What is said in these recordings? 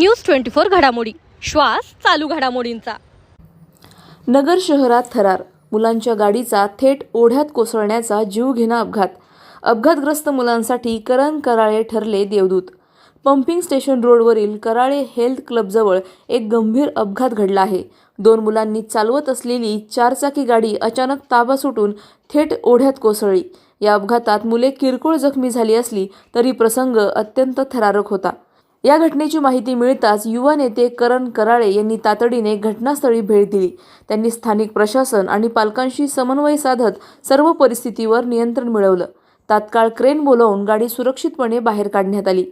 News twenty four घडामोडी. श्वास चालू घडामोडींचा. नगर शहरात थरार. मुलांच्या गाडीचा थेट ओढ्यात कोसळण्याचा जीवघेणा अपघात. अपघातग्रस्त मुलांसाठी करण कराळे ठरले देवदूत. पंपिंग स्टेशन रोडवरील कराळे हेल्थ क्लबजवळ एक गंभीर अपघात घडला आहे. दोन मुलांनी चालवत असलेली चारचाकी गाडी अचानक ताबा सुटून थेट ओढ्यात कोसळली. या अपघातात मुले किरकोळ जखमी झाली असली तरी प्रसंग अत्यंत थरारक होता. या घटनेची माहिती मिळताच युवा नेते करण कराळे यांनी तातडीने घटनास्थळी भेट दिली. त्यांनी स्थानिक प्रशासन आणि पालकांशी समन्वय साधत सर्व परिस्थितीवर नियंत्रण मिळवलं. तात्काळ क्रेन बोलावून गाडी सुरक्षितपणे बाहेर काढण्यात आली.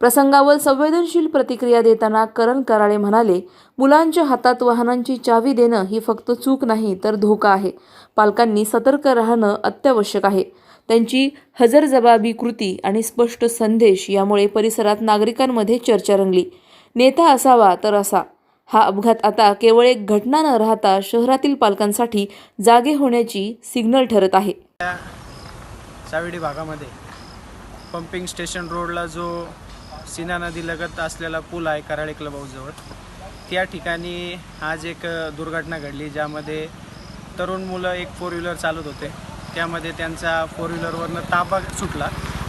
प्रसंगावर संवेदनशील प्रतिक्रिया देताना करण कराळे म्हणाले मुलांच्या हातात वाहनांची चावी देणं ही फक्त चूक नाही तर धोका आहे. पालकांनी सतर्क राहणं अत्यावश्यक आहे. त्यांची हजरजबाबी कृती आणि स्पष्ट संदेश यामुळे परिसरात नागरिकांमध्ये चर्चा रंगली. नेता असावा तर असा. हा अपघात आता केवळ एक घटना न राहता शहरातील पालकांसाठी जागे होण्याची सिग्नल ठरत आहे. त्या सावेडी भागामध्ये पंपिंग स्टेशन रोडला जो सीना नदी लगत असलेला पूल आहे कराळे क्लब हाऊसजवळ त्या ठिकाणी आज एक दुर्घटना घडली ज्यामध्ये तरुण मुलं एक फोर व्हीलर चालत होते. त्यामध्ये त्यांचा फोर व्हीलरवरनं ताबा सुटला.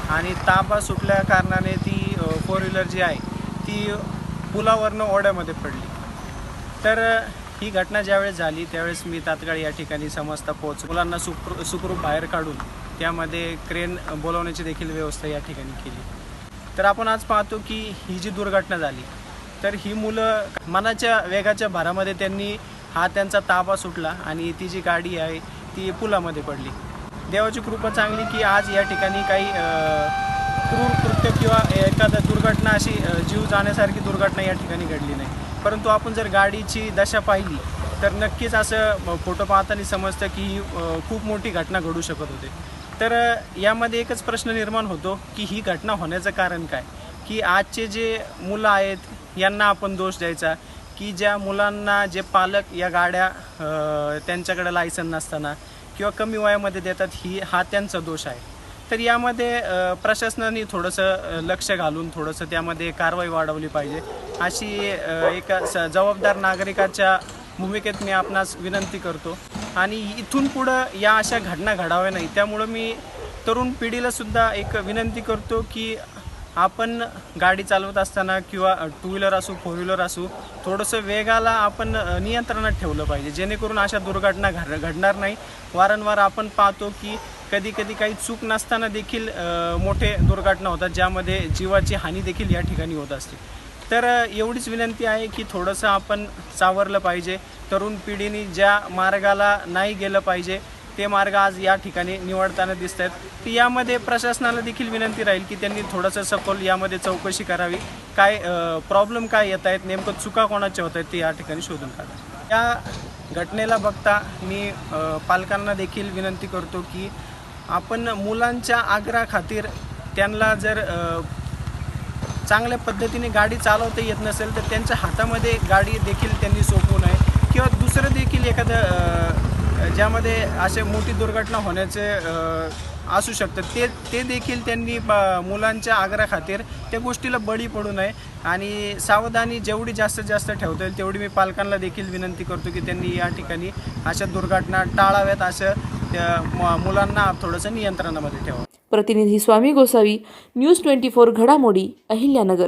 आणि ताबा सुटल्या कारणाने ती फोर व्हीलर जी आहे ती पुलावरनं ओढ्यामध्ये पडली. तर ही घटना ज्यावेळेस झाली त्यावेळेस मी तात्काळ या ठिकाणी समजता पोहोच मुलांना सुखरू सुखरूप बाहेर काढून त्यामध्ये क्रेन बोलवण्याची देखील व्यवस्था या ठिकाणी केली. तर आपण आज पाहतो की ही जी दुर्घटना झाली तर ही मुलं मनाच्या वेगाच्या भारामध्ये त्यांनी हा त्यांचा ताबा सुटला आणि ती जी गाडी आहे ती पुलामध्ये पडली. देवाची कृपा चांगली की आज या ठिकाणी काही क्रूर कृत्य किंवा एखादा दुर्घटना अशी जीव जाण्यासारखी दुर्घटना या ठिकाणी घडली नाही. परंतु आपण जर गाडीची दशा पाहिली तर नक्कीच असं फोटो पाहताना समजतं की ही खूप मोठी घटना घडू शकत होते. तर यामध्ये एकच प्रश्न निर्माण होतो की ही घटना होण्याचं कारण काय? की आजचे जे मुलं आहेत यांना आपण दोष द्यायचा. की ज्या मुलांना जे पालक या गाड्या त्यांच्याकडे लायसन नसताना किंवा कमी वयामध्ये देतात ही हा त्यांचा दोष आहे. तर यामध्ये प्रशासनाने थोडंसं लक्ष घालून थोडंसं त्यामध्ये कारवाई वाढवली पाहिजे. अशी एका स जबाबदार नागरिकाच्या भूमिकेत मी आपणास विनंती करतो. आणि इथून पुढं या अशा घटना घडाव्या नाही त्यामुळं मी तरुण पिढीला सुद्धा एक विनंती करतो की आपण गाडी चालवत असताना किंवा टू व्हीलर असू फोर व्हीलर असू थोडंसं वेगाला आपण नियंत्रणात ठेवलं पाहिजे. जेणेकरून अशा दुर्घटना घड घडणार नाही. वारंवार आपण पाहतो की कधी कधी काही चूक नसताना देखील मोठे दुर्घटना होतात ज्यामध्ये जीवाची हानी देखील या ठिकाणी होत असते. तर एवढीच विनंती आहे की थोडंसं आपण सावरलं पाहिजे. तरुण पिढीने ज्या मार्गाला नाही गेलं पाहिजे ते मार्ग आज या ठिकाणी निवडताना दिसत आहेत तर यामध्ये प्रशासनाला देखील विनंती राहील की त्यांनी थोडंसं सखोल यामध्ये चौकशी करावी. काय प्रॉब्लेम काय येत आहेत नेमकं चुका कोणाच्या होत आहेत ते या ठिकाणी शोधून काढा. या घटनेला बघता मी पालकांना देखील विनंती करतो की आपण मुलांच्या आग्रहाखातीर त्यांना जर चांगल्या पद्धतीने गाडी चालवता येत नसेल तर त्यांच्या हातामध्ये गाडी देखील त्यांनी सोपवू नये. किंवा दुसरं देखील एखादं ज्यामध्ये असे मोठी दुर्घटना होण्याचे असू शकतं ते ते देखील त्यांनी ब- मुलांच्या आग्रहाखातीर त्या गोष्टीला बळी पडू नये आणि सावधानी जेवढी जास्तीत जास्त ठेवता येईल तेवढी मी पालकांना देखील विनंती करतो की त्यांनी या ठिकाणी अशा दुर्घटना टाळाव्यात असं त्या म- मुलांना थोडंसं नियंत्रणामध्ये ठेवा. प्रतिनिधी Swami Gosavi news twenty four घडामोडी अहिल्यानगर.